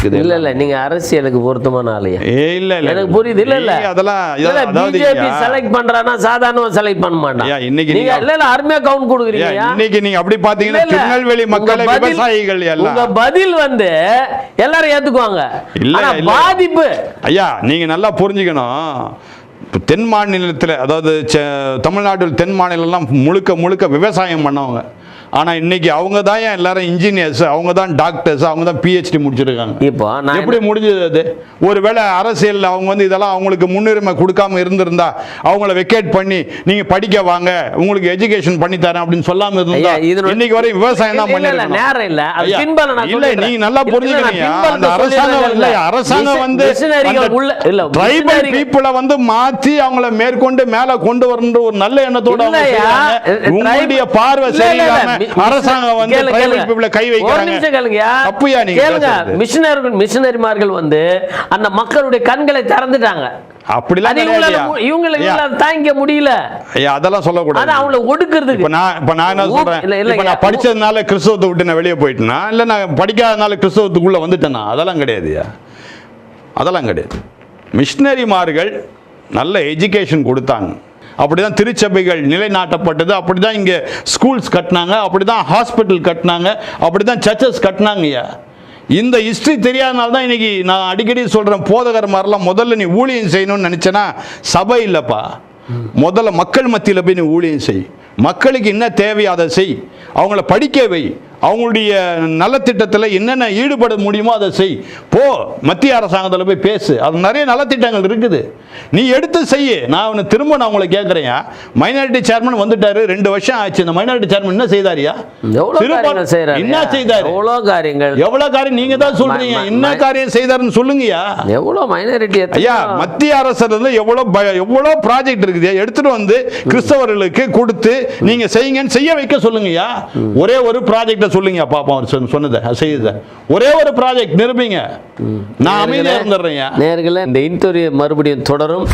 இருக்குது இல்ல இல்ல நீங்க அரசியலுக்கு பொருத்தமான ஆளுயா ஏ இல்ல இல்ல எனக்கு புரியுது இல்ல இல்ல. அதெல்லாம் இல்ல பிஜேபி செலக்ட் பண்றானா சாதாரண செலக்ட் பண்ண மாட்டான். இன்னைக்கு நீங்க இல்ல இல்ல அருமையா கவுண்ட் கொடுக்குறீங்க. இன்னைக்கு நீங்க அப்படி பாத்தீங்கன்னா. திருநெல்வேலி உங்க மக்களை விவசாயிகள் உங்க எல்லாம் பதில் வந்து எல்லாரும் ஏத்துக்குவாங்க. இல்ல. பாதிப்பு. ஐயா நீங்க நல்லா புரிஞ்சுக்கணும். தென் மாநிலத்தில் அதாவது தமிழ்நாட்டில் தென் மாநிலம்லாம் முழுக்க முழுக்க விவசாயம் பண்ணவங்க. ஆனா இன்னைக்கு அவங்க தான் ஏன் எல்லாரும் இன்ஜினியர்ஸ் அவங்க தான் டாக்டர்ஸ் அவங்க தான் பிஹெச்டி முடிச்சிருக்காங்க இப்போ நான் எப்படி முடிஞ்சது அது ஒருவேளை அரசியல்ல அவங்க வந்து இதெல்லாம் அவங்களுக்கு முன்னுரிமை கொடுக்காம இருந்திருந்தா அவங்கள வெக்கேட் பண்ணி நீங்க படிக்க வாங்க உங்களுக்கு எஜுகேஷன் பண்ணி தரேன் அப்படின்னு சொல்லாம இருந்தா இன்னைக்கு வரை விவசாயம் தான் பண்ணிருக்கணும் நேரம் இல்ல. இல்ல. நீங்க நல்லா பின்பால அந்த அரசாங்கம். இல்ல அரசாங்கம் வந்து இல்ல, ட்ரைபல் பீப்புளை வந்து மாத்தி அவங்கள மேற்கொண்டு மேல கொண்டு வரன்ற ஒரு நல்ல எண்ணத்தோட. உங்களுடைய பார்வை. சரியில்லாம அரசாங்கம் வந்து கேளுங்க. பீப்புளை கை ஒரு வைக்கிறாங்க நிமிஷம் கேளுங்கயா. தப்புயா நீங்க கேளுங்க. மிஷனர்கள் மிஷனரிமார்கள் வந்து அந்த மக்களுடைய கண்களை திறந்துட்டாங்க. அப்படிலாம் இவங்களால தாங்கிக்க முடியல. ஐயா, அதெல்லாம் சொல்லக்கூடாது. அவங்கள ஒடுக்குறதுக்கு. இப்ப நான் இப்ப நான் என்ன இல்ல, இப்ப நான் ஐயா. படிச்சதுனால கிறிஸ்தவத்தை விட்டு நான் வெளியே போயிட்டேனா? இல்ல நான் படிக்காதனால கிறிஸ்தவத்துக்குள்ள வந்துட்டேனா? அதெல்லாம் கிடையாதுயா அதெல்லாம் கிடையாது. மிஷினரிமார்கள் நல்ல எஜுகேஷன் கொடுத்தாங்க. அப்படிதான் திருச்சபைகள் நிலைநாட்டப்பட்டது அப்படிதான் இங்கே ஸ்கூல்ஸ் கட்டினாங்க அப்படிதான் ஹாஸ்பிட்டல் கட்டினாங்க அப்படிதான் சர்ச்சஸ் கட்டினாங்கய்யா. இந்த ஹிஸ்ட்ரி தெரியாதனால தான் இன்றைக்கி நான் அடிக்கடி சொல்கிறேன் போதகர் மாதிரிலாம் முதல்ல நீ ஊழியம் செய்யணும்னு நினச்சேன்னா சபை இல்லைப்பா. முதல்ல மக்கள் மத்தியில் போய் நீ ஊழியம் செய். மக்களுக்கு என்ன தேவையோ அதை செய். அவங்கள படிக்க வை. அவங்களுடைய நலத்திட்டத்தில் என்னென்ன ஈடுபட முடியுமோ அதை செய். போ மத்திய அரசாங்கத்தில் போய் பேசு. அது நிறைய நலத்திட்டங்கள் இருக்குது. நீ எடுத்து செய்ய. நான் அவனை திரும்ப நான் உங்களை கேட்குறேன் மைனாரிட்டி சேர்மன் வந்துட்டாரு. ரெண்டு வருஷம் ஆச்சு. இந்த மைனாரிட்டி சேர்மன் என்ன செய்தாரியா? என்ன செய்தாரு? எவ்வளவு காரியங்கள்? எவ்வளவு காரியம்? நீங்க தான் சொல்றீங்க. என்ன காரியம் செய்தாருன்னு சொல்லுங்கய்யா. எவ்வளவு மைனாரிட்டி ஐயா மத்திய அரசுல இருந்து எவ்வளவு ப- எவ்வளவு ப்ராஜெக்ட் இருக்குது. எடுத்துட்டு வந்து கிறிஸ்தவர்களுக்கு கொடுத்து நீங்க செய்யுங்கன்னு செய்ய வைக்க சொல்லுங்கய்யா. ஒரே ஒரு ப்ராஜெக்ட சொல்லுங்க பாப்போம் அவர் சொன்ன- சொன்னதை செய்யுத ஒரே ஒரு ப்ராஜெக்ட் நிரூபிங்க. நான் அமைதியா இருந்துடுறேன் நேர்களே இந்த இன்டர்வியூ மறுபடியும் தொடரும்.